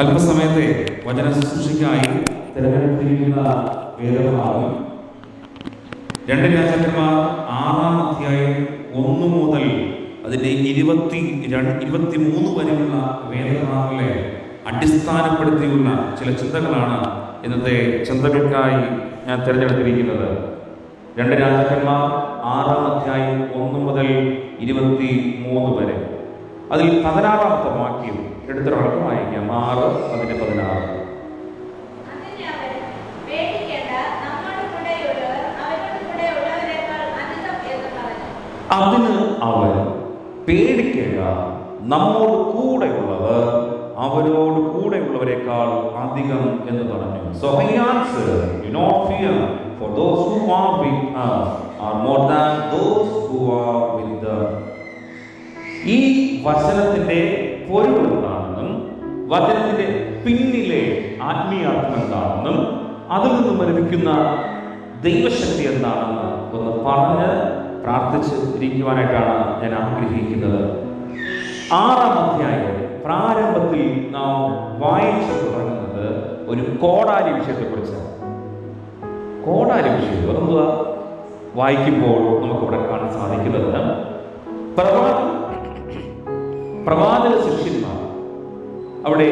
അല്പസമയത്തെ വചന ശുശ്രൂഷയ്ക്കായി തിരഞ്ഞെടുത്തിരിക്കുന്ന വേദഭാഗം രണ്ട് രാജാക്കന്മാർ ആറാം അധ്യായം ഒന്ന് മുതൽ അതിന്റെ ഇരുപത്തി രണ്ട് ഇരുപത്തി മൂന്ന് വരെയുള്ള വേദഭാഗങ്ങളെ അടിസ്ഥാനപ്പെടുത്തിയുള്ള ചില ചിന്തകളാണ് ഇന്നത്തെ ചിന്തകൾക്കായി ഞാൻ തിരഞ്ഞെടുത്തിരിക്കുന്നത്. രണ്ട് രാജാക്കന്മാർ ആറാം അധ്യായം ഒന്ന് മുതൽ ഇരുപത്തി മൂന്ന് വരെ. അതിൽ പതിനാറാമത്തെ വാക്യം എടുത്തൊരാൾക്ക് വായിക്കാം. ആറ് അതിന്റെ പതിനാറ്. അതിന് അവൻ പേടിക്കേണ്ട നമ്മോട് കൂടെയുള്ളവർ അവരോട് കൂടെയുള്ളവരെക്കാൾ അധികം എന്ന് പറഞ്ഞു. So I answer you not fear for those who are with us are more than those who are with them. ഈ വചനത്തിന്റെ പൊരുളുള്ള വചനത്തിന്റെ പിന്നിലെ ആത്മീയാർത്ഥം എന്താണെന്നും അതിൽ നിന്നും ലഭിക്കുന്ന ദൈവശക്തി എന്താണെന്ന് ഒന്ന് പറഞ്ഞ് പ്രാർത്ഥിച്ച് ഇരിക്കുവാനായിട്ടാണ് ഞാൻ ആഗ്രഹിക്കുന്നത്. ആറാം അധ്യായം പ്രാരംഭത്തിൽ നാം വായിച്ചു തുടങ്ങുന്നത് ഒരു കോടാലി വിഷയത്തെക്കുറിച്ചാണ് കോടാലി വിഷയം അതെന്തുവാ വായിക്കുമ്പോൾ നമുക്കിവിടെ കാണാൻ സാധിക്കുന്നത് പ്രവാചക ശിഷ്യന്മാർ അവിടെ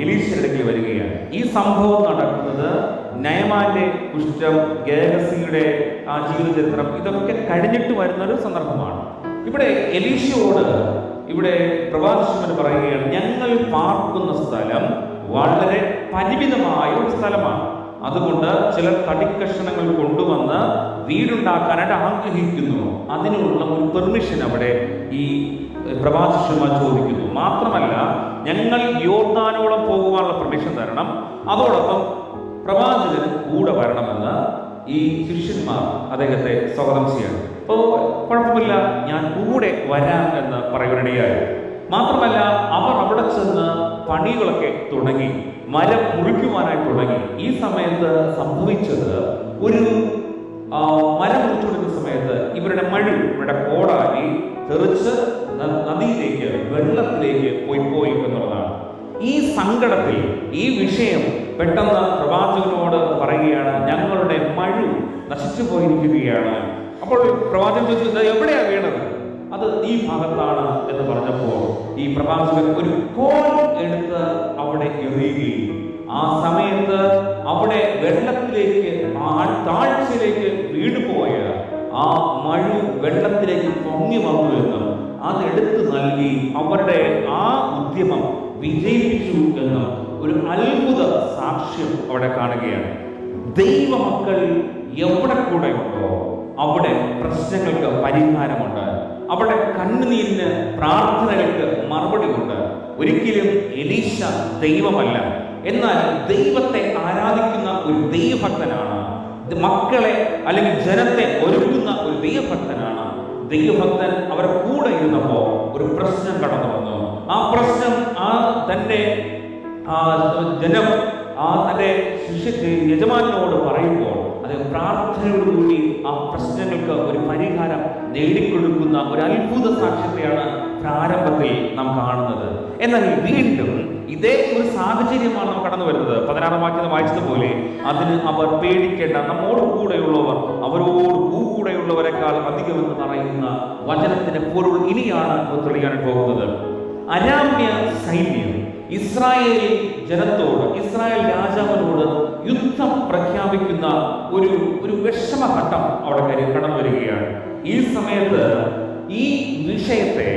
എലീശയുടെ വരികയാണ്. ഈ സംഭവം നടക്കുന്നത് നയമാന്റെ കുഷ്ഠം ഗേഹസിയുടെ ആ ജീവചരിത്രം ഇതൊക്കെ കഴിഞ്ഞിട്ട് വരുന്ന ഒരു സന്ദർഭമാണ്. ഇവിടെ എലീശയോട് ഇവിടെ പ്രവാചകൻ പറയുകയാണ് ഞങ്ങൾ പാർക്കുന്ന സ്ഥലം വളരെ പരിമിതമായ ഒരു സ്ഥലമാണ്. അതുകൊണ്ട് ചിലർ തടിക്കഷണങ്ങൾ കൊണ്ടുവന്ന് വീടുണ്ടാക്കാനായിട്ട് ആഗ്രഹിക്കുന്നു. അതിനുള്ള ഒരു പെർമിഷൻ അവിടെ ഈ പ്രവാചകന്മാർ ചോദിക്കുന്നു. മാത്രമല്ല ഞങ്ങൾ യോർദാനോളം പോകുവാനുള്ള പെർമിഷൻ തരണം. അതോടൊപ്പം പ്രവാചകൻ കൂടെ വരണമെന്ന് ഈ ശിഷ്യന്മാർ അദ്ദേഹത്തെ സ്വാഗതം ചെയ്യണം. അപ്പോൾ കുഴപ്പമില്ല ഞാൻ കൂടെ വരാം എന്ന് പറയുവാനിടയായി മാത്രമല്ല അവർ അവിടെ ചെന്ന് പണികളൊക്കെ തുടങ്ങി മരം മുറിക്കുവാനായി തുടങ്ങി. ഈ സമയത്ത് സംഭവിച്ചത് ഒരു മരം മുറിച്ചുകൊടുക്കുന്ന സമയത്ത് ഇവരുടെ മഴു ഇവരുടെ കോടാലി തെറിച്ച് നദിയിലേക്ക് വെള്ളത്തിലേക്ക് പോയി പോയി ഈ സങ്കടത്തിൽ ഈ വിഷയം പെട്ടെന്ന് പ്രവാചകനോട് പറയുകയാണ് ഞങ്ങളുടെ മഴു നശിച്ചു പോയിരിക്കുകയാണ്. അപ്പോൾ പ്രവാചകൻ ചോദിച്ചത് എവിടെയാണ് എവിടെയാ വീണത്? അത് ഈ ഭാഗത്താണ് എന്ന് പറഞ്ഞപ്പോൾ ഈ പ്രവാചകൻ ഒരു കോൽ എടുത്ത് അവിടെ എറിയുകയും ആ സമയത്ത് അവിടെ വെള്ളത്തിലേക്ക് താഴ്ചയിലേക്ക് വീണുപോയ ആ മഴു വെള്ളത്തിലേക്ക് പൊങ്ങി വന്നു എന്നും അതെടുത്ത് നൽകി അവരുടെ ആ വിജയിപ്പിച്ചു എന്ന് ഒരു അത്ഭുത സാക്ഷ്യം അവിടെ കാണുകയാണ്. ദൈവമക്കൾ എവിടെ കൂടെ ഉണ്ടോ അവിടെ പ്രശ്നങ്ങൾക്ക് പരിഹാരമുണ്ട്. അവിടെ കണ്ണുനീരിന് പ്രാർത്ഥനകൾക്ക് മറുപടി ഉണ്ട് ഒരിക്കലും എലീശ ദൈവമല്ല. എന്നാൽ ദൈവത്തെ ആരാധിക്കുന്ന ഒരു ദൈവഭക്തനാണ്. മക്കളെ അല്ലെങ്കിൽ ജനത്തെ ഒരുക്കുന്ന ഒരു ദൈവഭക്തനാണ്. ദൈവഭക്തൻ അവരുടെ കൂടെ ഇരുന്നപ്പോ ഒരു പ്രശ്നം കടന്നു വന്നു ആ പ്രശ്നം ആ തന്റെ ആ ജനം ആ തന്റെ ശിഷ്യക്ക് യജമാനോട് പറയുമ്പോൾ അത് പ്രാർത്ഥനയോടുകൂടി ആ പ്രശ്നങ്ങൾക്ക് ഒരു പരിഹാരം നേടിക്കൊടുക്കുന്ന ഒരു അത്ഭുത സാക്ഷ്യത്തെയാണ് പ്രാരംഭത്തിൽ നാം കാണുന്നത്. എന്നാൽ വീണ്ടും ഇതേ ഒരു സാഹചര്യമാണ് നാം കടന്നു വരുന്നത്. പതിനാറാം വാക്യം വായിച്ചതുപോലെ അതിന് അവർ പേടിക്കേണ്ട നമ്മോട് കൂടെയുള്ളവർ അവരോട് കൂടെയുള്ളവരെക്കാൾ അധികമെന്ന് പറയുന്ന വചനത്തിന്റെ പൊരുൾ ഇനിയാണ് തെളിയാൻ പോകുന്നത്. അരാമ്യ സൈന്യം ഇസ്രായേൽ ജനത്തോട് ഇസ്രായേൽ രാജാവിനോട് യുദ്ധം പ്രഖ്യാപിക്കുന്ന ഒരു ഒരു വിഷമഘട്ടം അവിടെ കടന്നു വരികയാണ്. ഈ സമയത്ത് ഈ വിഷയത്തെ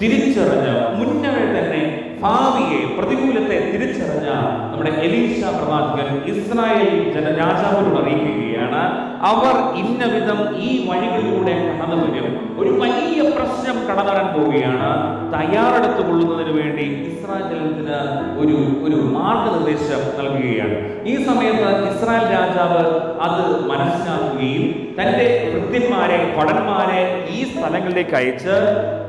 തിരിച്ചറിഞ്ഞ് മുന്നേ തന്നെ ഭാവിയെ പ്രതികൂലത്തെ തിരിച്ചറിഞ്ഞ നമ്മുടെ എലീഷ പ്രവാചകൻ ഇസ്രായേൽ ജന രാജാവിനോട് അറിയിക്കുകയാണ് അവർ ഇന്ന വിധം ഈ വഴികളിലൂടെ കടന്നു വരും ഒരു വലിയ പ്രശ്നം കടന്നിടാൻ പോവുകയാണ്. തയ്യാറെടുത്ത് കൊള്ളുന്നതിന് വേണ്ടി ഇസ്രായേൽ ജനത്തിന് ഒരു ഒരു മാർഗനിർദ്ദേശം നൽകുകയാണ്. ഈ സമയത്ത് ഇസ്രായേൽ രാജാവ് അത് മനസ്സിലാക്കുകയും തന്റെ വൃത്തിന്മാരെ ഭടന്മാരെ ഈ സ്ഥലങ്ങളിലേക്ക് അയച്ച്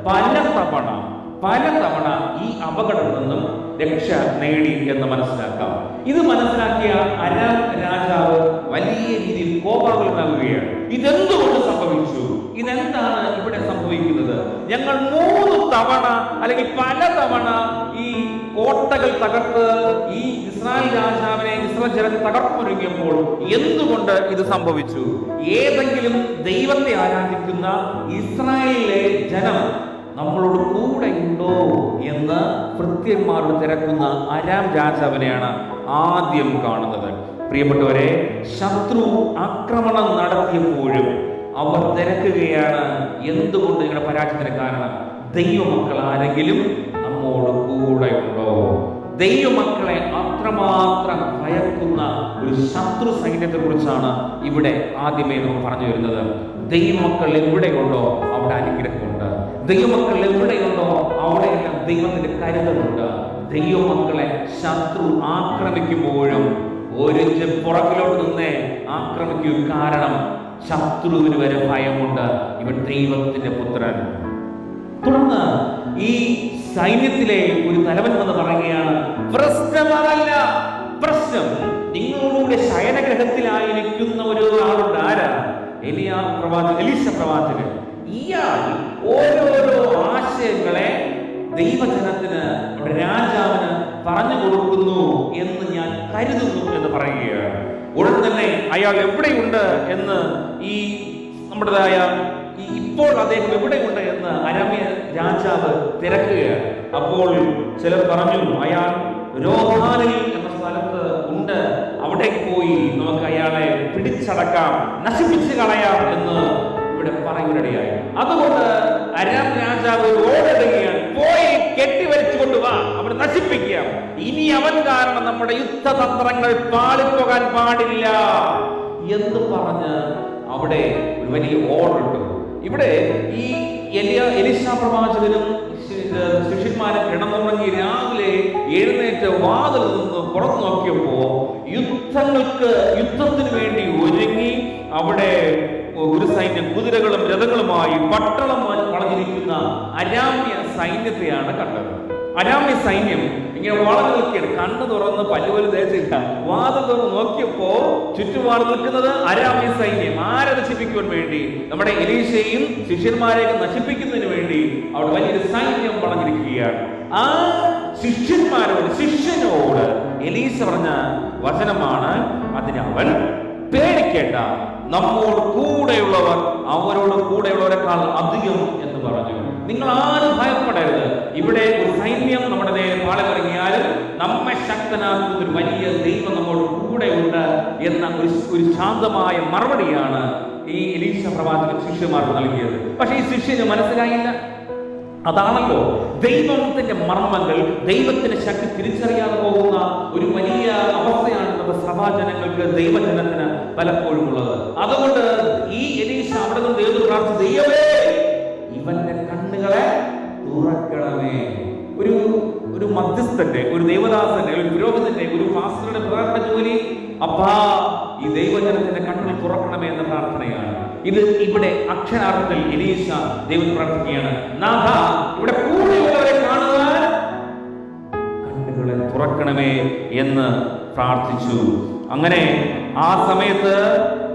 പല തവണ പല തവണ ഈ അപകടത്തിൽ നിന്നും രക്ഷ നേടി എന്ന് മനസ്സിലാക്കാം. ഇത് മനസ്സിലാക്കിയ അരാം രാജാവ് വലിയ രീതിയിൽ കോപാകുലനാകുകയാണ്. ഇതെന്തുകൊണ്ട് സംഭവിച്ചു? ഇതെന്താണ് ഇവിടെ ഞങ്ങൾ മൂന്ന് തവണ അല്ലെങ്കിൽ പല തവണ ഈ കോട്ടകൾ തകർത്ത് ഈ ഇസ്രായേൽ രാജാവിനെ ഇസ്രായേൽ ജനത്തെ തകർപ്പൊരുങ്ങിയപ്പോൾ എന്തുകൊണ്ട് ഇത് സംഭവിച്ചു? ഏതെങ്കിലും ദൈവത്തെ ആരാധിക്കുന്ന ഇസ്രായേലിലെ ജനം നമ്മളോട് കൂടെ ഉണ്ടോ എന്ന് ഭൃത്യന്മാരോട് തിരക്കുന്ന അരാം രാജാവിനെയാണ് ആദ്യം കാണുന്നത്. പ്രിയപ്പെട്ടവരെ ശത്രു ആക്രമണം നടത്തിയപ്പോഴും അവർ തിരക്കുകയാണ്. എന്തുകൊണ്ട് നിങ്ങളുടെ പരാജയത്തിന് കാരണം? ദൈവമക്കൾ ആരെങ്കിലും നമ്മോട് ഉണ്ടോ? ദൈവമക്കളെ അത്രമാത്രം ഭയക്കുന്ന ഒരു ശത്രു സൈന്യത്തെ കുറിച്ചാണ് ഇവിടെ ആദ്യമേ നമ്മൾ പറഞ്ഞു വരുന്നത്. ദൈവമക്കൾ എവിടെയുണ്ടോ അവിടെ അനുഗ്രഹമുണ്ട്. ദൈവമക്കൾ എവിടെയുണ്ടോ അവിടെയെല്ലാം ദൈവത്തിന്റെ കരുതലുണ്ട്. ദൈവമക്കളെ ശത്രു ആക്രമിക്കുമ്പോഴും ഒരു പുറകിലോട്ട് നിന്നേ ആക്രമിക്കൂ കാരണം. ശത്രുവിന് വരെ ഭയമുണ്ട്. ഇവൻ ദൈവത്തിന്റെ പുത്രൻ. തുടർന്ന് ഈ സൈന്യത്തിലെ ഒരു തലവൻ വന്ന് പറയുകയാണ് പ്രശ്നം അതല്ല. പ്രശ്നം. നിങ്ങളോടുകൂടെ ശയനഗ്രഹത്തിലായിരിക്കുന്ന ഒരു ആളുണ്ട്. ആരാ? എലിയാ പ്രവാചകൻ എലീശ പ്രവാചകൻ. ഇയാൾ ഓരോരോ ആശയങ്ങളെ ദൈവജനത്തിന് രാജാവിന് പറഞ്ഞു കൊടുക്കുന്നു എന്ന് ഞാൻ കരുതുന്നു എന്ന് പറയുകയാണ്. ഉടൻ തന്നെ അയാൾ എവിടെയുണ്ട് എന്ന് ഈ നമ്മുടേതായ ഇപ്പോൾ അദ്ദേഹം എവിടെയുണ്ട് എന്ന് അരമ്യ രാജാവ് തിരക്കുകയാണ്. അപ്പോൾ ചിലർ പറഞ്ഞു അയാൾ രോഹാനിൽ എന്ന സ്ഥലത്ത് ഉണ്ട്. അവിടെ പോയി നമുക്ക് അയാളെ പിടിച്ചടക്കാം നശിപ്പിച്ച് കളയാം എന്ന് ഇവിടെ പറയുന്നിടയായി അതുകൊണ്ട് അരാം രാജാവ് ഓടിടുകയാണ് പോയി കെട്ടിവലിച്ചു കൊണ്ടുവാ അവർ നശിപ്പിക്കാം ഇനി അവൻ കാരണം നമ്മുടെ യുദ്ധതന്ത്രങ്ങൾ പാളിപ്പോകാൻ പാടില്ല. എന്ന് പറഞ്ഞ് അവിടെ ഒരു വലിയ ഓർഡർ ഇട്ടു ഇവിടെ ഈ എലിയ എലിശ പ്രവാചകനും ശിഷ്യന്മാരും കിടന്നുറങ്ങി രാവിലെ എഴുന്നേറ്റ് വാതിൽ നിന്ന് പുറത്തു നോക്കിയപ്പോ യുദ്ധങ്ങൾക്ക് യുദ്ധത്തിന് വേണ്ടി ഒരുങ്ങി അവിടെ ഒരു സൈന്യം കുതിരകളും രഥങ്ങളുമായി പട്ടളം വളഞ്ഞിരിക്കുന്ന അരാമ്യ സൈന്യത്തെയാണ് കണ്ടത്. അരാമ്യ സൈന്യം ഇങ്ങനെ വളരെ നിൽക്കുകയാണ് കണ്ണു തുറന്ന് പല്ലുപോലെ തേച്ചില്ല വാതിൽ തുറന്ന് നോക്കിയപ്പോ ചുറ്റുപാട് നിൽക്കുന്നത് അരാമ്യ സൈന്യം. ആരെ നശിപ്പിക്കുവാൻ വേണ്ടി? നമ്മുടെ എലീശയും ശിഷ്യന്മാരെയൊക്കെ നശിപ്പിക്കുന്നതിന് വേണ്ടി അവിടെ വലിയൊരു സൈന്യം വളഞ്ഞിരിക്കുകയാണ്. ആ ശിഷ്യന്മാരോട് ശിഷ്യനോട് എലീശ പറഞ്ഞ വചനമാണ് അതിന് അവൻ പേടിക്കേണ്ട. നമ്മോട് കൂടെയുള്ളവർ അവരോട് കൂടെയുള്ളവരെക്കാൾ അധികം എന്ന് പറഞ്ഞു. നിങ്ങൾ ആരും ഭയപ്പെടരുത്. ഇവിടെ ഒരു സൈന്യം നമ്മുടെ നേരെ പാളമിറങ്ങിയാലും നമ്മെ ശക്തനാക്കുന്ന ഒരു വലിയ ദൈവം കൂടെ ഉണ്ട് എന്ന ഒരു ശാന്തമായ മറുപടിയാണ് ഈ എലീശ പ്രവാചകൻ ശിഷ്യന്മാർക്ക് നൽകിയത്. പക്ഷേ ഈ ശിഷ്യന് മനസ്സിലായില്ല. അതാണല്ലോ ദൈവത്തിന്റെ മർമ്മങ്ങൾ ദൈവത്തിന്റെ ശക്തി തിരിച്ചറിയാതെ പോകുന്ന ഒരു വലിയ അവസ്ഥയാണ് നമ്മുടെ സഭാജനങ്ങൾക്ക് ദൈവജനത്തിന് പലപ്പോഴും ഉള്ളത് അതുകൊണ്ട് ഈ എലീശ അവിടെ നിന്ന് ദൈവം ദൈവമേ തുറക്കണമേ ഒരു ഒരു മധ്യസ്ഥന്റെ ഒരു ദൈവദാസന്റെ ഒരു പുരോഹിതന്റെ ഒരു മാസ്റ്ററുടെ പ്രധാനപ്പെട്ട ജോലി അപ്പാ ഈ ദൈവജനത്തിന്റെ കണ്ണുകൾ തുറക്കണമേ എന്ന പ്രാർത്ഥനയാണ്. ഇത് ഇവിടെ അക്ഷരാർത്ഥത്തിൽ എലീശ ദൈവം പ്രാർത്ഥിക്കുകയാണ്. നാഥ ഇവിടെ കൂടെയുള്ളവരെ കാണുവാൻ കണ്ണുകളെ തുറക്കണമേ എന്ന് പ്രാർത്ഥിച്ചു. അങ്ങനെ ആ സമയത്ത്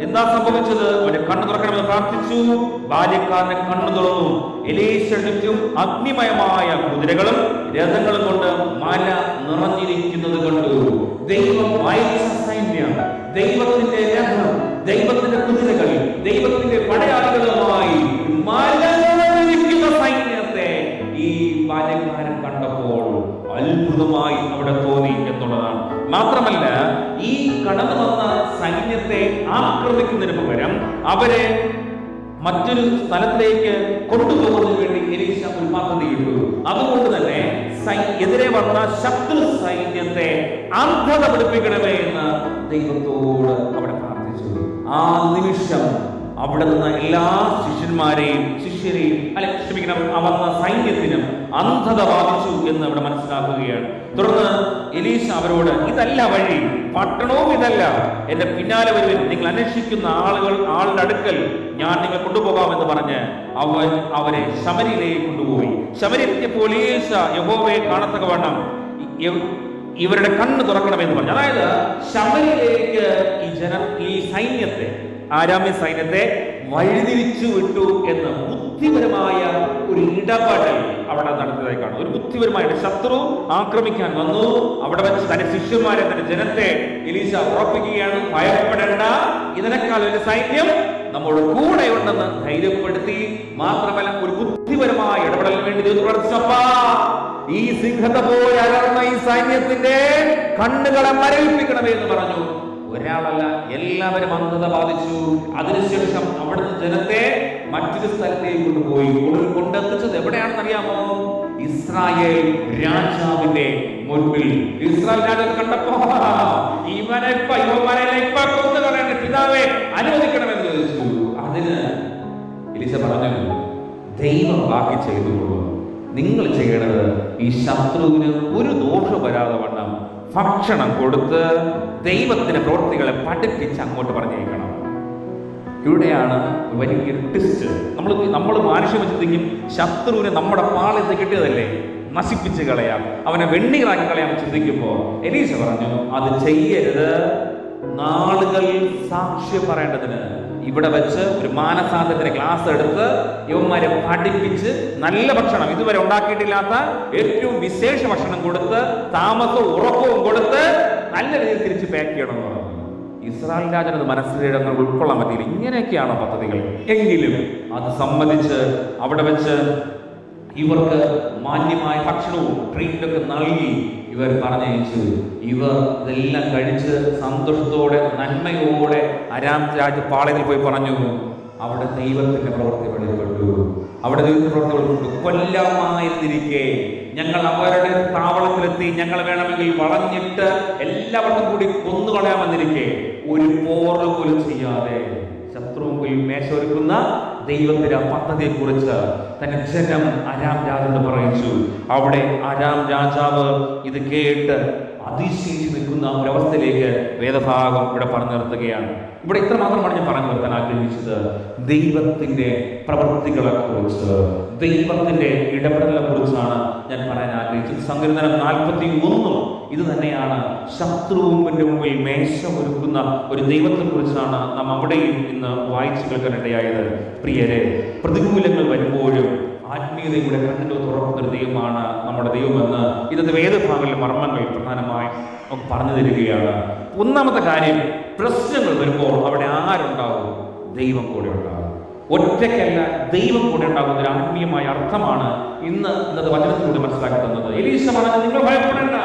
എന്താ സംഭവിച്ചത്? അവന്റെ കണ്ണു തുറക്കണമെന്ന് പ്രാർത്ഥിച്ചു. ബാല്യക്കാരനെ കണ്ണു തുറന്നു. എലീശും അഗ്നിമയമായ കുതിരകളും രഥങ്ങളും കൊണ്ട് മല നിറഞ്ഞിരിക്കുന്നത് കണ്ടു. ദൈവം ദൈവത്തിന്റെ രഥം ദൈവത്തിന്റെ കുതിരകൾ ദൈവത്തിന്റെ പടയാളികളുമായി മല നിറഞ്ഞിരിക്കുന്ന സൈന്യത്തെ ഈ ബാല്യക്കാരൻ കണ്ടപ്പോൾ അത്ഭുതമായി അവിടെ തോന്നി എന്നുള്ളതാണ്. മാത്രമല്ല ഈ കടന്നു വന്ന സൈന്യത്തെ ആക്രമിക്കുന്നതിന് പകരം അവരെ മറ്റൊരു സ്ഥലത്തിലേക്ക് കൊണ്ടുപോകുന്നതിന് വേണ്ടി എലീശ ഒരു പദ്ധതിയിട്ടു അതുകൊണ്ട് തന്നെ എതിരെ വന്ന ശത്രു സൈന്യത്തെ അന്ധത പിടിപ്പിക്കണമേ എന്ന് ദൈവത്തോട് അവിടെ പ്രാർത്ഥിച്ചു. ആ നിമിഷം അവിടെ നിന്ന് എല്ലാ ശിഷ്യന്മാരെയും ശിഷ്യരെയും അല്ലെ ക്ഷമിക്കണം അവർന്ന സൈന്യത്തിനും അന്ധത ബാധിച്ചു എന്ന് അവിടെ മനസ്സിലാക്കുകയാണ്. തുടർന്ന് എലീശ അവരോട് ഇതല്ല വഴി പട്ടണവും ഇതല്ല. എന്റെ പിന്നാലെ വരുവിൻ. നിങ്ങൾ അന്വേഷിക്കുന്ന ആളുകൾ ആളുടെ അടുക്കൽ ഞാൻ നിങ്ങൾ കൊണ്ടുപോകാമെന്ന് പറഞ്ഞ് അവൻ അവരെ ശമരിയിലേക്ക് കൊണ്ടുപോയി. ശമരിയെത്തിയപ്പോൾ എലീശ യഹോവയെ കാണത്തക്ക വേണം ഇവരുടെ കണ്ണ് തുറക്കണമെന്ന് പറഞ്ഞു. അതായത് ശമരിയിലേക്ക് ഈ ജന ഈ സൈന്യത്തെ ആരാമ്യ സൈന്യത്തെ വഴിതിരിച്ചു വിട്ടു എന്ന് ബുദ്ധിപരമായ ഒരു ഇടപാട് അവിടെ നടത്തിയതായി കാണും. ഒരു ബുദ്ധിപരമായ ശത്രു ആക്രമിക്കാൻ വന്നു. അവിടെ വെച്ച് തന്റെ ശിഷ്യന്മാരെ തന്റെ ജനത്തെ എലീശ ഉറപ്പിക്കുകയാണ്. ഭയപ്പെടേണ്ട. ഇതിനേക്കാൾ ഒരു സൈന്യം നമ്മൾ കൂടെ ഉണ്ടെന്ന് ധൈര്യപ്പെടുത്തി. മാത്രമല്ല ഒരു ബുദ്ധിപരമായ ഇടപെടലിന് വേണ്ടി ദൈവം ഈ സിംഹത്തെ പോലെ അലർന്ന ഈ സൈന്യത്തിന്റെ കണ്ണുകളെ മരവിപ്പിക്കണമേ എന്ന് പറഞ്ഞു. ഒരാളല്ല എല്ലാവരും അന്ധത ബാധിച്ചു. അതിനുശേഷം അവിടുന്ന് ജനത്തെ മറ്റൊരു സ്ഥലത്തേക്ക് കൊണ്ടുപോയി. കൊണ്ടെത്തിച്ചത് എവിടെയാണെന്ന് അറിയാമോ ഇസ്രായേൽ രാജാവിന്റെ മുൻപിൽ. ഇസ്രായേൽ രാജാവ് കണ്ടപ്പോ ഇവനെ പിതാവെ അനുവദിക്കണമെന്ന് ചോദിച്ചു. അതിന് എലിസ പറഞ്ഞു ദൈവം ബാക്കി ചെയ്തുകൊള്ളൂ. നിങ്ങൾ ചെയ്യണത് ഈ ശത്രുവിന് ഒരു ദോഷം വരാതെ വണ്ണം ഭക്ഷണം കൊടുത്ത് ദൈവത്തിന്റെ പ്രവൃത്തികളെ പഠിപ്പിച്ച് അങ്ങോട്ട് പറഞ്ഞേക്കണം ഇവിടെയാണ് വലിയൊരു ടിസ്റ്റ് നമ്മൾ നമ്മൾ മാനുഷ്യം ചിന്തിക്കും ശത്രുവിനെ നമ്മുടെ പാളയത്ത് കിട്ടിയതല്ലേ? നശിപ്പിച്ച് കളയാം. അവനെ വെണ്ണീറാക്കി കളയാം ചിന്തിക്കുമ്പോൾ എലീസ പറഞ്ഞു അത് ചെയ്യരുത്. നാളുകൾ സാക്ഷ്യം പറയേണ്ടതിന് ഇവിടെ വെച്ച് ഒരു മാനസാന്തത്തിന്റെ ക്ലാസ് എടുത്ത് യുവന്മാരെ പഠിപ്പിച്ച് നല്ല ഭക്ഷണം ഇതുവരെ ഉണ്ടാക്കിയിട്ടില്ലാത്ത ഏറ്റവും വിശേഷ ഭക്ഷണം കൊടുത്ത് താമസവും ഉറക്കവും കൊടുത്ത് നല്ല രീതിയിൽ തിരിച്ച് പാക്ക് ചെയ്യണമെന്ന് പറഞ്ഞു. ഇസ്രായേൽ രാജനത് മനസ്സിലിടങ്ങൾ ഉൾക്കൊള്ളാൻ പറ്റിയില്ല. ഇങ്ങനെയൊക്കെയാണ് പദ്ധതികൾ? എങ്കിലും അത് സംബന്ധിച്ച് അവിടെ വെച്ച് ഇവർക്ക് മാന്യമായ ഭക്ഷണവും ട്രീറ്റൊക്കെ നൽകി ഇവർ പറഞ്ഞയച്ചു. ഇവർ ഇതെല്ലാം കഴിച്ച് സന്തോഷത്തോടെ നന്മയോടെ അരാം രാജ്യ പാളയത്തിൽ പോയി പറഞ്ഞു അവിടെ ദൈവത്തിന്റെ പ്രവൃത്തി വെളിപ്പെട്ടു അവിടെ വെളിപ്പെട്ടു കൊല്ലമായിരുന്നിരിക്കെ ഞങ്ങൾ അവരുടെ താവളത്തിലെത്തി. ഞങ്ങൾ വേണമെങ്കിൽ വളഞ്ഞിട്ട് എല്ലാവർക്കും കൂടി കൊന്നുകളയാമെന്നിരിക്കെ. ഒരു പോറ് പോലും ചെയ്യാതെ ശത്രുവിൽ മേശൊരുക്കുന്ന ദൈവത്തിന്റെ പദ്ധതിയെ കുറിച്ച് തന്നെ ജനം അരാം രാജെന്ന് പറയിച്ചു അവിടെ അരാം രാജാവ് ഇത് കേട്ട് അതിശയിച്ച് നിൽക്കുന്ന ഒരവസ്ഥയിലേക്ക് വേദഭാഗം ഇവിടെ പറഞ്ഞു നിർത്തുകയാണ്. ഇവിടെ ഇത്ര മാത്രമാണ് ഞാൻ പറഞ്ഞു നിർത്താൻ ആഗ്രഹിച്ചത്. ദൈവത്തിന്റെ പ്രവൃത്തികളെ കുറിച്ച് ദൈവത്തിന്റെ ഇടപെടലിനെ കുറിച്ചാണ് ഞാൻ പറയാൻ ആഗ്രഹിച്ചത്. സങ്കീർത്തനം നാൽപ്പത്തി ഒന്നും ഇത് തന്നെയാണ്. ശത്രുവിന്റെ മുമ്പിൽ മേശ ഒരുക്കുന്ന ഒരു ദൈവത്തെ കുറിച്ചാണ് നാം അവിടെയും ഇന്ന് വായിച്ചു കേൾക്കാനിടയായത് പ്രിയരെ പ്രതികൂലങ്ങൾ വരുമ്പോഴും ആത്മീയതയുടെ കണ്ടു തുറക്കുന്ന ഒരു ദൈവമാണ് നമ്മുടെ ദൈവമെന്ന് ഇന്നത്തെ വേദഭാഗങ്ങളിലെ മർമ്മങ്ങൾ പ്രധാനമായും നമുക്ക് പറഞ്ഞു തരികയാണ്. ഒന്നാമത്തെ കാര്യം പ്രശ്നങ്ങൾ വരുമ്പോൾ അവിടെ ആരുണ്ടാവും? ദൈവം കൂടെ ഉണ്ടാകും ഒറ്റയ്ക്കല്ല ദൈവം കൂടെ ഉണ്ടാകുന്ന ഒരു ആത്മീയമായ അർത്ഥമാണ് ഇന്ന് ഇന്നത്തെ വചനത്തിലൂടെ മനസ്സിലാക്കി തന്നത് എലീശ നിങ്ങൾ ഭയപ്പെടേണ്ട.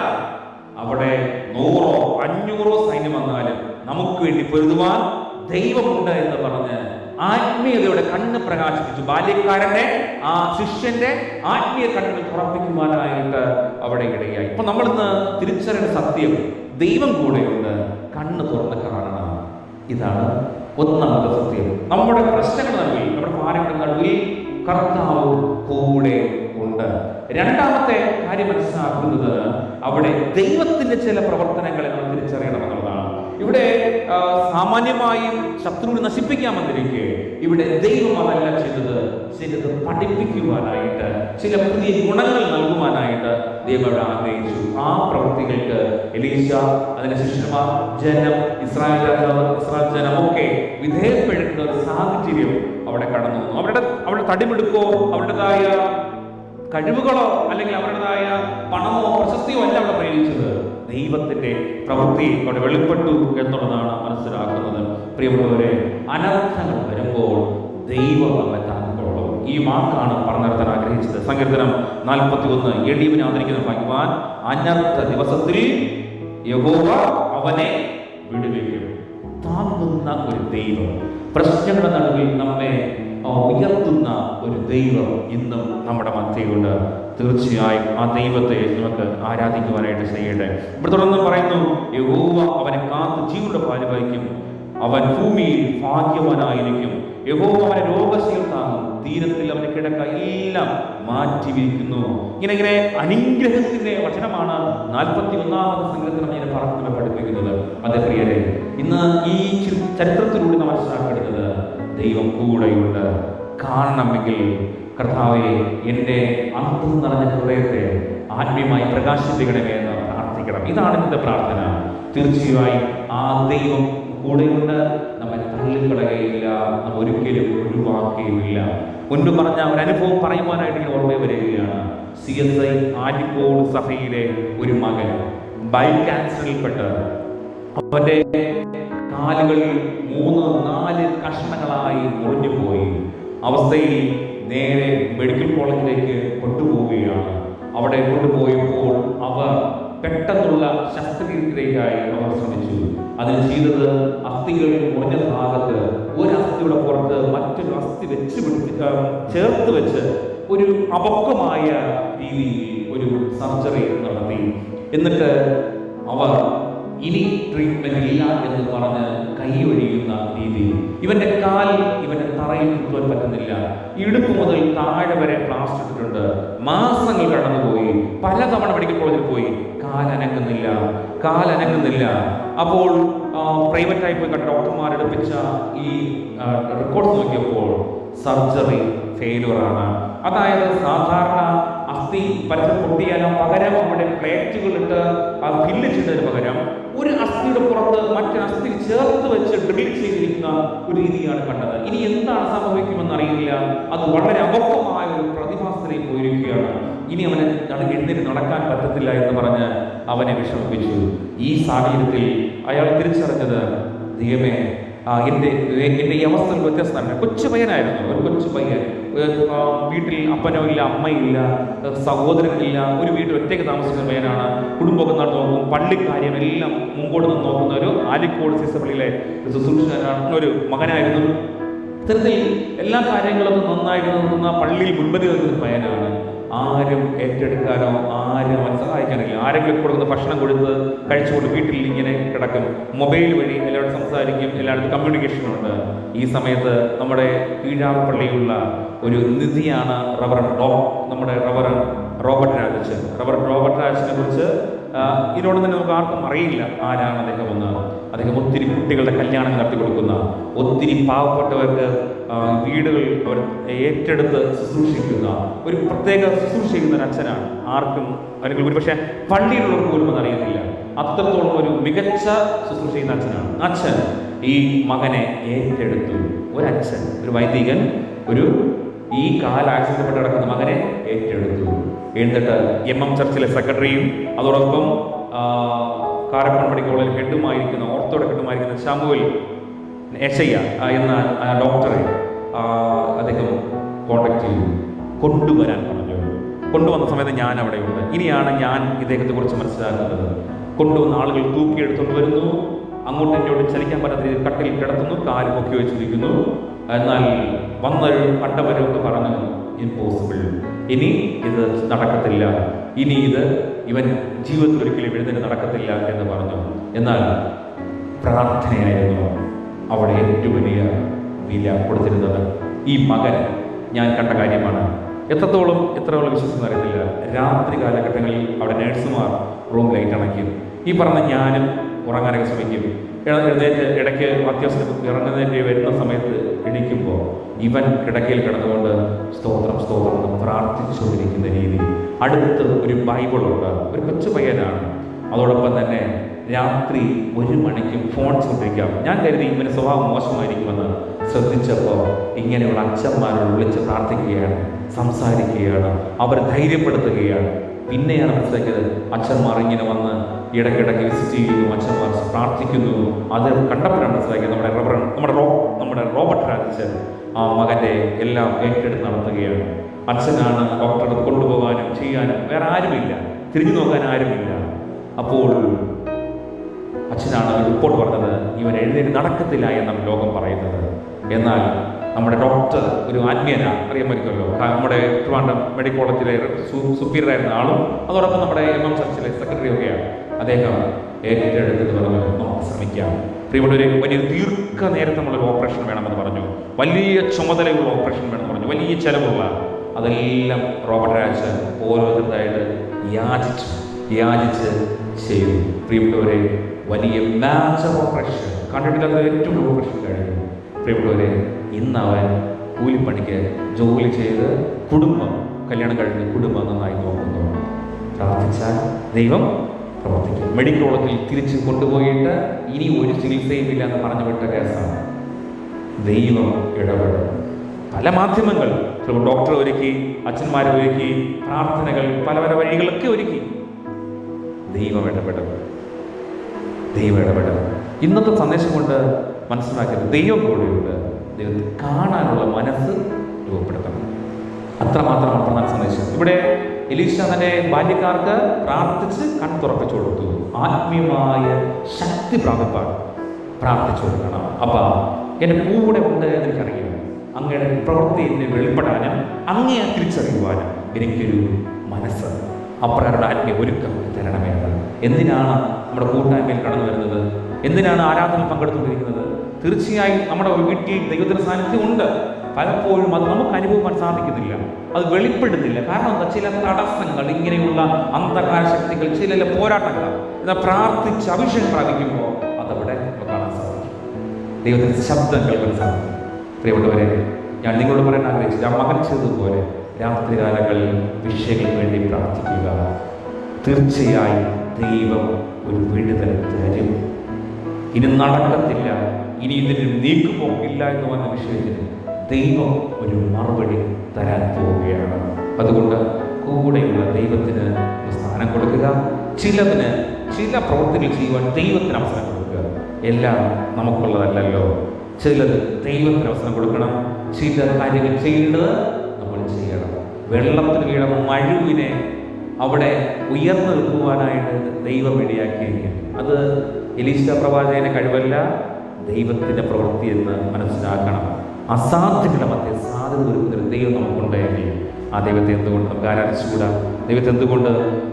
അവിടെ നൂറോ അഞ്ഞൂറോ സൈന്യം വന്നാലും നമുക്ക് വേണ്ടി പൊരുതുവാൻ ദൈവമുണ്ട് എന്ന് പറഞ്ഞ് ആത്മീയതയുടെ കണ്ണ് പ്രകാശിപ്പിച്ചു. ബാല്യക്കാരന്റെ ആ ശിഷ്യന്റെ ആത്മീയ കണ്ണുകൾ തുറപ്പിക്കുവാനായിട്ട് അവിടെ ഇടയായി. ഇപ്പൊ നമ്മൾ ഇന്ന് തിരിച്ചറിയുന്ന സത്യം ദൈവം കൂടെയുണ്ട്. കണ്ണ് തുറന്ന് കാണണം. ഇതാണ് ഒന്നാമത്തെ സത്യം. നമ്മുടെ പ്രശ്നങ്ങൾ നൽകി നമ്മുടെ പാരങ്ങൾ നടുവിൽ കർത്താവ് കൂടെ ഉണ്ട്. രണ്ടാമത്തെ കാര്യം മനസ്സിലാക്കുന്നത് അവിടെ ദൈവത്തിന്റെ ചില പ്രവർത്തനങ്ങളെ നമ്മൾ തിരിച്ചറിയണം ഇവിടെ സാമാന്യമായും ശത്രുവിനെ നശിപ്പിക്കാമെന്നിരിക്കെ ഇവിടെ ദൈവം അതല്ല ചെയ്തത്. ചിലത് പഠിപ്പിക്കുവാനായിട്ട് ചില പുതിയ ഗുണങ്ങൾ നൽകുവാനായിട്ട് ദൈവം അവിടെ ആഗ്രഹിച്ചു. ആ പ്രവൃത്തികൾക്ക് എലീശ അതിന്റെ ശിഷ്യന്മാർ ജനം ഇസ്രായേൽ രാജാവ് ഇസ്രായേൽ ജനമൊക്കെ വിധേയപ്പെടുന്ന ഒരു സാഹചര്യം അവിടെ കടന്നു അവരുടെ അവരുടെ തടിമെടുക്കോ അവരുടേതായ കഴിവുകളോ അല്ലെങ്കിൽ അവരുടേതായ പണമോ പ്രശസ്തിയോ അല്ല അവിടെ പ്രേരിപ്പിച്ചത് ദൈവത്തിന്റെ പ്രവൃത്തി അവിടെ വെളിപ്പെട്ടു എന്നുള്ളതാണ് മനസ്സിലാക്കുന്നത്. പ്രിയമുള്ളവരെ അനർത്ഥങ്ങൾ വരുമ്പോൾ ദൈവം നമ്മെ താങ്ങിക്കൊള്ളും ഈ വാക്കാണ് പറഞ്ഞു നിർത്താൻ ആഗ്രഹിച്ചത്. സങ്കീർത്തനം നാൽപ്പത്തി ഒന്ന് എളിയവനെ ആദരിക്കുന്ന ഭഗവാൻ അനർത്ഥ ദിവസത്തിൽ യഹോവ അവനെ വിടുവിക്കും. താങ്ങുന്ന ഒരു ദൈവം. പ്രശ്നങ്ങളുടെ നടുവിൽ നമ്മെ ഉയർത്തുന്ന ഒരു ദൈവം ഇന്നും നമ്മുടെ മധ്യയുണ്ട്. തീർച്ചയായും ആ ദൈവത്തെ നമുക്ക് ആരാധിക്കുവാനായിട്ട് ചെയ്യട്ടെ. ഇവിടെ തുടർന്ന് പറയുന്നു യഹോവ അവനെ കാത്ത് ജീവന്റെ പരിപാലിക്കും അവൻ ഭൂമിയിൽ ഭാഗ്യവാനായിരിക്കും. യഹോവ അവനെ രോഗശീൽ താങ്ങും തീരത്തിൽ അവന് കിടക്ക എല്ലാം മാറ്റിവെക്കുന്നു. ഇങ്ങനെ ഇങ്ങനെ അനുഗ്രഹത്തിന്റെ വചനമാണ് നാൽപ്പത്തി ഒന്നാമത്തെ സംഘത്തിൽ ഞാൻ പറഞ്ഞു പഠിപ്പിക്കുന്നത്. അതെ പ്രിയരെ ഇന്ന് ഈ ചരിത്രത്തിലൂടെ നമ്മൾ മനസ്സിലാക്കേണ്ടത് ദൈവം കൂടെയുണ്ട്. കാണണമെങ്കിൽ കർത്താവെ എന്റെ അന്തം നിറഞ്ഞ ഹൃദയത്തെ ആത്മീയമായി പ്രകാശിപ്പിക്കണമേ എന്ന് പ്രാർത്ഥിക്കണം. ഇതാണ് എന്റെ പ്രാർത്ഥന. തീർച്ചയായും ആ ദൈവം കൂടെയുണ്ട്. നമ്മെ തള്ളിക്കളയുകയില്ല. നമ്മൾ ഒരിക്കലും ഒഴിവാക്കുകയുമില്ല. മുൻപ് പറഞ്ഞ ഒരു അനുഭവം പറയുവാനായിട്ട് ഇങ്ങനെ ഓർമ്മ വരികയാണ്. സി എസ് ഐ ആറ്റിക്കോട് സഭയിലെ ഒരു മകൻ ബൈക്ക് ക്യാൻസറിൽപ്പെട്ട് അവന്റെ കാലുകളിൽ മൂന്ന് നാല് കഷ്ണങ്ങളായി മുറിഞ്ഞു പോയി അവസ്ഥയിൽ നേരെ മെഡിക്കൽ കോളേജിലേക്ക് കൊണ്ടുപോവുകയാണ്. അവിടെ കൊണ്ടുപോയപ്പോൾ അവർ പെട്ടെന്നുള്ള ശസ്ത്രക്രിയക്കായി അവർ ശ്രമിച്ചു. അതിന് ചെയ്തത് അസ്ഥികൾ മുറിഞ്ഞ ഭാഗത്ത് ഒരു അസ്ഥിയുടെ പുറത്ത് മറ്റൊരു അസ്ഥി വെച്ച് പിടിച്ച് ചേർത്ത് വെച്ച് ഒരു അപക്വമായ രീതിയിൽ ഒരു സർജറി നടത്തി. എന്നിട്ട് അവർ ഇനി ട്രീറ്റ്മെന്റ് ഇല്ല എന്ന് പറഞ്ഞ് കൈ ഒഴിയുന്ന രീതി. ഇവന്റെ കാൽ ഇവന്റെ തറയിൽ കുത്തുവാൻ പറ്റുന്നില്ല. ഇടുപ്പ് മുതൽ താഴെ വരെ പ്ലാസ്റ്റർ ഇട്ടിട്ടുണ്ട്. മാസങ്ങൾ കടന്നുപോയി. പല തവണ മെഡിക്കൽ കോളേജിൽ പോയി. കാലനങ്ങുന്നില്ല കാലനങ്ങുന്നില്ല അപ്പോൾ പ്രൈവറ്റായി പോയി കണ്ട ഡോക്ടർമാരെടുപ്പിച്ച ഈ റെക്കോർഡ്സ് നോക്കിയപ്പോൾ സർജറി ഫെയിലുവറാണ് അതായത് സാധാരണ അസ്ഥി പലതും പൊട്ടിയാലും പകരം അവിടെ പ്ലേറ്റുകളിട്ട് ആ ഫില്ല് ചെയ്തതിന് പകരം അസ്ഥിയുടെ പുറത്ത് മറ്റേ അസ്ഥി ചേർത്ത് വെച്ച് ഡ്രിൽ ചെയ്തിരിക്കുന്ന ഒരു രീതിയാണ് കണ്ടത്. ഇനി എന്താണ് സംഭവിക്കുമെന്ന് അറിയില്ല. അത് വളരെ അപക്വമായ ഒരു പ്രതിഭാസത്തിലേക്ക് പോയിരിക്കുകയാണ്. ഇനി അവന് എഴുന്നേറ്റ് നടക്കാൻ പറ്റത്തില്ല എന്ന് പറഞ്ഞ് അവനെ വിഷമിപ്പിച്ചു. ഈ സാഹചര്യത്തിൽ അയാൾ തിരിച്ചറിഞ്ഞത് ദൈവമേ എന്റെ എന്റെ ഈ അവസ്ഥ വ്യത്യസ്തമാണ് കൊച്ചു പയ്യനായിരുന്നു. ഒരു കൊച്ചു പയ്യൻ. വീട്ടിൽ അപ്പനോ ഇല്ല അമ്മയില്ല സഹോദരനില്ല ഒരു വീട്ടിൽ ഒറ്റയ്ക്ക് താമസിക്കുന്ന പേരാണ് കുടുംബമൊക്കെ നടന്നു നോക്കും പള്ളിക്കാര്യം എല്ലാം മുമ്പോട്ട് നിന്ന് നോക്കുന്ന ഒരു ആലിക്കോട് സിസപ്പള്ളിയിലെ ശുശ്രൂഷകനാണ് ഒരു മകനായിരുന്നു. ഇത്തരത്തിൽ എല്ലാ കാര്യങ്ങളും നന്നായിട്ട് നിൽക്കുന്ന പള്ളിയിൽ മുൻപതി നിൽക്കുന്ന പയ്യനാണ്. ആരും ഏറ്റെടുക്കാനോ ആരും അവൻ സഹായിക്കാനില്ല. ആരെങ്കിലും കൊടുക്കുന്ന ഭക്ഷണം കൊടുത്ത് കഴിച്ചുകൊണ്ട് വീട്ടിൽ ഇങ്ങനെ കിടക്കും. മൊബൈൽ വഴി എല്ലാവരും സംസാരിക്കും എല്ലായിടത്തും കമ്മ്യൂണിക്കേഷൻ ഉണ്ട്. ഈ സമയത്ത് നമ്മുടെ കീഴാപ്പള്ളിയുള്ള ഒരു നിധിയാണ് റബർ നമ്മുടെ റബർ റോബർട്ട് രാജച്ച് റബർ റോബർട്ട് രാജനെ കുറിച്ച് ഇതിനോട് തന്നെ നമുക്ക് ആർക്കും അറിയില്ല ആരാണ് അദ്ദേഹം എന്ന്. അദ്ദേഹം ഒത്തിരി കുട്ടികളുടെ കല്യാണം നടത്തി കൊടുക്കുന്ന ഒത്തിരി പാവപ്പെട്ടവർക്ക് വീടുകൾ അവർ ഏറ്റെടുത്ത് ശുശ്രൂഷിക്കുന്ന ഒരു പ്രത്യേക ശുശ്രൂഷ ചെയ്യുന്ന ഒരു അച്ഛനാണ്. ആർക്കും അല്ലെങ്കിൽ ഒരുപക്ഷെ പള്ളിയിലുള്ളവർക്ക് പോലും അതറിയത്തില്ല അത്രത്തോളം ഒരു മികച്ച ശുശ്രൂഷ ചെയ്യുന്ന അച്ഛനാണ്. അച്ഛൻ ഈ മകനെ ഏറ്റെടുത്തു. ഒരച്ഛൻ ഒരു വൈദികൻ ഒരു ഈ കാൽ ആക്സിഡന്റ് കിടക്കുന്ന മകനെ ഏറ്റെടുത്തു. എഴുന്നിട്ട് എം എം ചർച്ചിലെ സെക്രട്ടറിയും അതോടൊപ്പം കാരപ്പൺ മെഡിക്കൽ കോളേജ് ഹെഡുമായിരിക്കുന്ന ഓർത്തോടെ ഹെഡുമായിരിക്കുന്ന ശാമുവൽ ആ, എന്ന ഡോക്ടറെ അദ്ദേഹം കോണ്ടാക്ട് ചെയ്തു. കൊണ്ടുവരാൻ പറഞ്ഞു. കൊണ്ടുവന്ന സമയത്ത് ഞാൻ അവിടെയുണ്ട് ഇനിയാണ് ഞാൻ ഇദ്ദേഹത്തെ കുറിച്ച് മനസ്സിലാക്കുന്നത്. കൊണ്ടുവന്ന ആളുകൾ തൂക്കിയെടുത്തുകൊണ്ട് വരുന്നു. അങ്ങോട്ടും ഇങ്ങോട്ടും ചലിക്കാൻ പറ്റാത്ത രീതിയിൽ കട്ടിൽ കിടത്തുന്നു കാൽ പൊക്കി വെച്ചിരിക്കുന്നു. എന്നാൽ വന്നൊരു കണ്ടവരൊക്കെ പറഞ്ഞു ഇമ്പോസിബിൾ ഇനി ഇത് നടക്കത്തില്ല. ഇനി ഇത് ഇവൻ ജീവിതത്തിൽ ഒരിക്കലും എഴുന്നേറ്റ് നടക്കത്തില്ല എന്ന് പറഞ്ഞു. എന്നാൽ പ്രാർത്ഥനയായിരുന്നു. അവിടെ ഏറ്റവും വലിയ വില കൊടുത്തിരുന്നത് ഈ മകൻ ഞാൻ കണ്ട കാര്യമാണ്. എത്രത്തോളം എത്രത്തോളം വിശ്വസിക്കുന്ന അറിയത്തില്ല. രാത്രി കാലഘട്ടങ്ങളിൽ അവിടെ നേഴ്സുമാർ റൂം ലൈറ്റ് അണയ്ക്കും. ഈ പറഞ്ഞ ഞാനും ഉറങ്ങാനൊക്കെ ശ്രമിക്കും. എഴുന്നേറ്റ് ഇടയ്ക്ക് അത്യാവശ്യം ഇറങ്ങുന്നതിന്റെ വരുന്ന സമയത്ത് എണീക്കുമ്പോൾ ഇവൻ കിടക്കയിൽ കിടന്നുകൊണ്ട് സ്തോത്രം സ്തോത്രം എന്ന് പ്രാർത്ഥിച്ചുകൊണ്ടിരിക്കുന്ന രീതി. അടുത്ത് ഒരു ബൈബിളുണ്ട്. ഒരു കൊച്ചു പയ്യനാണ്. അതോടൊപ്പം തന്നെ രാത്രി ഒരു മണിക്ക് ഫോൺ ശ്രദ്ധിക്കാം. ഞാൻ കരുതി ഇവന് സ്വഭാവം മോശമായിരിക്കുമെന്ന് ശ്രദ്ധിച്ചപ്പോൾ ഇങ്ങനെയുള്ള അച്ഛന്മാരോട് വിളിച്ച് പ്രാർത്ഥിക്കുകയാണ് സംസാരിക്കുകയാണ് അവരെ ധൈര്യപ്പെടുത്തുകയാണ്. പിന്നെയാണ് മനസ്സിലാക്കിയത് അച്ഛന്മാർ ഇങ്ങനെ വന്ന് ഇടയ്ക്കിടയ്ക്ക് വിസിറ്റ് ചെയ്യുന്നു അച്ഛന്മാർ പ്രാർത്ഥിക്കുന്നു. അത് കണ്ടപ്പോഴാണ് മനസ്സിലാക്കിയത് നമ്മുടെ റബ്ബർ നമ്മുടെ റോ നമ്മുടെ റോബർട്ട് രാജൻ ആ മകന്റെ എല്ലാം ഏറ്റെടുത്ത് നടത്തുകയാണ്. അച്ഛനാണ് ഡോക്ടറെ കൊണ്ടുപോകാനും ചെയ്യാനും വേറെ ആരുമില്ല. തിരിഞ്ഞു നോക്കാൻ ആരുമില്ല. അപ്പോൾ അച്ഛനാണ് റിപ്പോർട്ട് പറഞ്ഞത് ഇവൻ എഴുന്നേറ്റ് നടക്കത്തില്ല എന്നാണ് ലോകം പറയുന്നത്. എന്നാൽ നമ്മുടെ ഡോക്ടർ ഒരു ആത്മീയന അറിയാൻ പറ്റുമല്ലോ നമ്മുടെ ട്രിവാൻഡ്രം മെഡിക്കൽ കോളേജിലെ സുപ്പീരിയർ ആയിരുന്ന ആളും അതോടൊപ്പം നമ്മുടെ എം എം ചർച്ചിലെ സെക്രട്ടറി ഒക്കെയാണ്. അദ്ദേഹം ഏറ്റെടുത്ത് പറഞ്ഞു നമുക്ക് ശ്രമിക്കാം. ഒരു വലിയ ദീർഘനേരത്തെ നമ്മളൊരു ഓപ്പറേഷൻ വേണമെന്ന് പറഞ്ഞു. വലിയ ചുമതലയുള്ള ഓപ്പറേഷൻ വേണമെന്ന് പറഞ്ഞു. വലിയ ചെലവുള്ള അതെല്ലാം റോബർട്ട് രാജൻ ഓരോരുത്തരായിട്ട് യാചിച്ചു യാചിച്ച് ചെയ്തു. പ്രിയപ്പെട്ടവരെ വലിയ മാച്ചർ ഓപ്പറേഷൻ കണ്ടിട്ടില്ലാത്ത ഏറ്റവും ഓപ്പറേഷൻ കഴിഞ്ഞു പ്രിയപ്പെട്ടവരെ ഇന്ന് അവൻ കൂലിപ്പണിക്ക് ജോലി ചെയ്ത് കുടുംബം കല്യാണം കഴിഞ്ഞ് കുടുംബം നന്നായി നോക്കുന്നു. പ്രാർത്ഥിച്ചാൽ ദൈവം പ്രവർത്തിക്കും. മെഡിക്കൽ കോളേജിൽ തിരിച്ച് കൊണ്ടുപോയിട്ട് ഇനി ഒരു ചികിത്സയും ഇല്ല എന്ന് പറഞ്ഞു വിട്ട കേസാണ്. ദൈവം ഇടപെടും. പല മാധ്യമങ്ങൾ ഡോക്ടർ ഒരുക്കി അച്ഛന്മാരെ ഒരുക്കി പ്രാർത്ഥനകൾ പല പല വഴികളൊക്കെ ഒരുക്കി. ദൈവം ഇടപെടും. ദൈവം ഇടപെടൽ ഇന്നത്തെ സന്ദേശം കൊണ്ട് മനസ്സിലാക്കിയത് ദൈവം കൂടെയുണ്ട് ദൈവത്തെ കാണാനുള്ള മനസ്സ് രൂപപ്പെടുത്തണം. അത്രമാത്രമാണ് പ്രധാന സന്ദേശം. ഇവിടെ എലീഷ തന്നെ ബാല്യക്കാർക്ക് പ്രാർത്ഥിച്ച് കൺ തുറപ്പിച്ചു കൊടുത്തു. ആത്മീയമായ ശക്തി പ്രാപിപ്പാൻ പ്രാർത്ഥിച്ചു കൊടുക്കണം. അപ്പം എന്റെ കൂടെ ഉണ്ട് എനിക്കറിയാം. അങ്ങയുടെ പ്രവൃത്തി എന്നെ വെളിപ്പെടാനും അങ്ങയെ തിരിച്ചറിയുവാനും എനിക്കൊരു മനസ്സ് അപ്രകാരം ആത്മീയ ഒരുക്കം തരണമേണ്ട എന്തിനാണ് നമ്മുടെ കൂട്ടായ്മയിൽ കടന്നു വരുന്നത്. എന്തിനാണ് ആരാധന പങ്കെടുത്തുകൊണ്ടിരിക്കുന്നത്? തീർച്ചയായും നമ്മുടെ വീട്ടിൽ ദൈവത്തിന്റെ സാന്നിധ്യം ഉണ്ട്. പലപ്പോഴും അത് നമുക്ക് അനുഭവിക്കാൻ സാധിക്കുന്നില്ല. അത് വെളിപ്പെടുന്നില്ല. കാരണം എന്താ? ചില തടസ്സങ്ങൾ ഇങ്ങനെയുള്ള അന്ധകാര ശക്തികൾ ചില പോരാട്ടങ്ങൾ എന്നാൽ പ്രാർത്ഥിച്ച് അഭിഷേകം പ്രാപിക്കുമ്പോൾ അതവിടെ കാണാൻ സാധിക്കും. ദൈവത്തിന്റെ ശബ്ദം കേൾക്കാൻ സാധിക്കും. പ്രിയപ്പെട്ടവരെ ഞാൻ നിങ്ങളോട് പറയാൻ ആഗ്രഹിച്ചത് ആ മകൻ ചെയ്തതുപോലെ രാത്രികാലങ്ങളിൽ വിഷയങ്ങൾക്ക് വേണ്ടി പ്രാർത്ഥിക്കുക. തീർച്ചയായും ദൈവം ഒരു വിടുതൽ തരും ഇനി നടക്കത്തില്ല. ഇനി ഇതിന് നീക്കുപോക്കില്ല എന്ന് പറഞ്ഞ വിഷയത്തിന് ദൈവം ഒരു മറുപടി തരാൻ പോവുകയാണ്. അതുകൊണ്ട് കൂടെയുള്ള ദൈവത്തിന് സ്ഥാനം കൊടുക്കുക. ചിലതിന് ചില പ്രവൃത്തികൾ ചെയ്യുവാൻ ദൈവത്തിന് അവസരം കൊടുക്കുക. എല്ലാം നമുക്കുള്ളതല്ലല്ലോ. ചിലത് ദൈവത്തിന് അവസരം കൊടുക്കണം. ചില കാര്യങ്ങൾ ചെയ്യേണ്ടത് നമ്മൾ ചെയ്യണം. വെള്ളത്തിന് വീണ മഴുവിനെ അവിടെ ഉയർന്നു നിൽക്കുവാനായിട്ട് ദൈവം ഇടയാക്കിയിരിക്കും അത് എലീശ പ്രവാചകന്റെ കഴിവല്ല ദൈവത്തിന്റെ പ്രവൃത്തി എന്ന് മനസ്സിലാക്കണം. അസാധ്യങ്ങളുടെ മധ്യ സാധ്യത ഒരുക്കുന്ന ദൈവം നമുക്കുണ്ടെങ്കിൽ ആ ദൈവത്തെ എന്തുകൊണ്ട് നമുക്ക് ആരാധിച്ചുകൂടാ? ദൈവത്തെ എന്തുകൊണ്ട്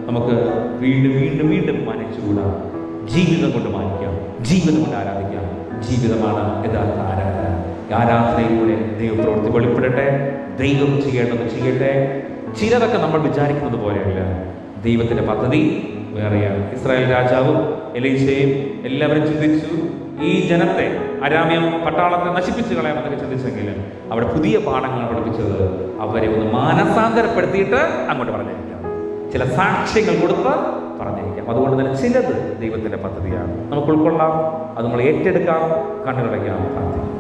നമുക്ക് വീണ്ടും വീണ്ടും വീണ്ടും മാനിച്ചുകൂടാ? ജീവിതം കൊണ്ട് മാനിക്കാം. ജീവിതം കൊണ്ട് ആരാധിക്കാം. ജീവിതമാണ് യഥാർത്ഥ ആരാധന. ആരാധനയിലൂടെ ദൈവപ്രവൃത്തി വെളിപ്പെടട്ടെ ദൈവം ചെയ്യേണ്ടത് ചെയ്യട്ടെ. ചിലതൊക്കെ നമ്മൾ വിചാരിക്കുന്നത് പോലെയല്ല. ദൈവത്തിന്റെ പദ്ധതി വേറെയാണ്. ഇസ്രായേൽ രാജാവും എലീശയും എല്ലാവരും ചിന്തിച്ചു ഈ ജനത്തെ അരാമ്യം പട്ടാളത്തെ നശിപ്പിച്ചു കളയാമെന്നൊക്കെ ചിന്തിച്ചെങ്കിൽ അവിടെ പുതിയ പാഠങ്ങൾ പഠിപ്പിച്ചത് അവരെ ഒന്ന് മാനസാന്തരപ്പെടുത്തിയിട്ട് അങ്ങോട്ട് പറഞ്ഞേക്കാം ചില സാക്ഷ്യങ്ങൾ കൊടുത്ത് പറഞ്ഞിരിക്കാം അതുകൊണ്ട് തന്നെ ചിലത് ദൈവത്തിന്റെ പദ്ധതിയാണ്. നമുക്ക് ഉൾക്കൊള്ളാം. അത് നമ്മൾ ഏറ്റെടുക്കാം. കണ്ണുകളയ്ക്കാം പ്രാർത്ഥിക്കാം